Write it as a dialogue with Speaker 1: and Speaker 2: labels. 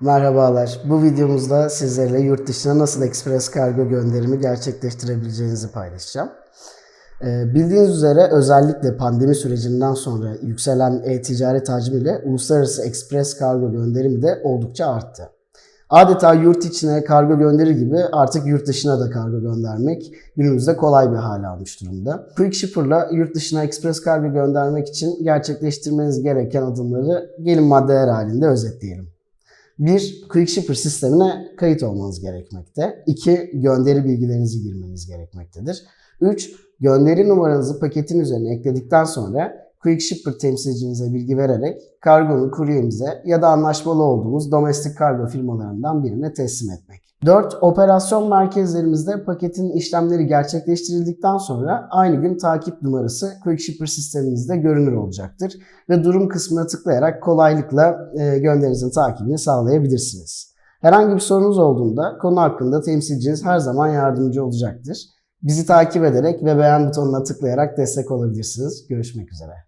Speaker 1: Merhabalar. Bu videomuzda sizlerle yurt dışına nasıl ekspres kargo gönderimi gerçekleştirebileceğinizi paylaşacağım. Ee, Bildiğiniz üzere özellikle pandemi sürecinden sonra yükselen e-ticaret hacmiyle uluslararası ekspres kargo gönderimi de oldukça arttı. Adeta yurt içine kargo gönderir gibi artık yurt dışına da kargo göndermek günümüzde kolay bir hale almış durumda. Quick Shipper'la yurt dışına ekspres kargo göndermek için gerçekleştirmeniz gereken adımları gelin maddeler halinde özetleyelim. 1. Quick Shipper sistemine kayıt olmanız gerekmekte. 2. Gönderi bilgilerinizi girmeniz gerekmektedir. 3. Gönderi numaranızı paketin üzerine ekledikten sonra Quick Shipper temsilcinize bilgi vererek kargonu kuryemize ya da anlaşmalı olduğumuz domestik kargo firmalarından birine teslim etmek. 4. Operasyon merkezlerimizde paketin işlemleri gerçekleştirildikten sonra aynı gün takip numarası Quick Shipper sistemimizde görünür olacaktır ve durum kısmına tıklayarak kolaylıkla e, gönderinizin takibini sağlayabilirsiniz. Herhangi bir sorunuz olduğunda konu hakkında temsilciniz her zaman yardımcı olacaktır. Bizi takip ederek ve beğen butonuna tıklayarak destek olabilirsiniz. Görüşmek üzere.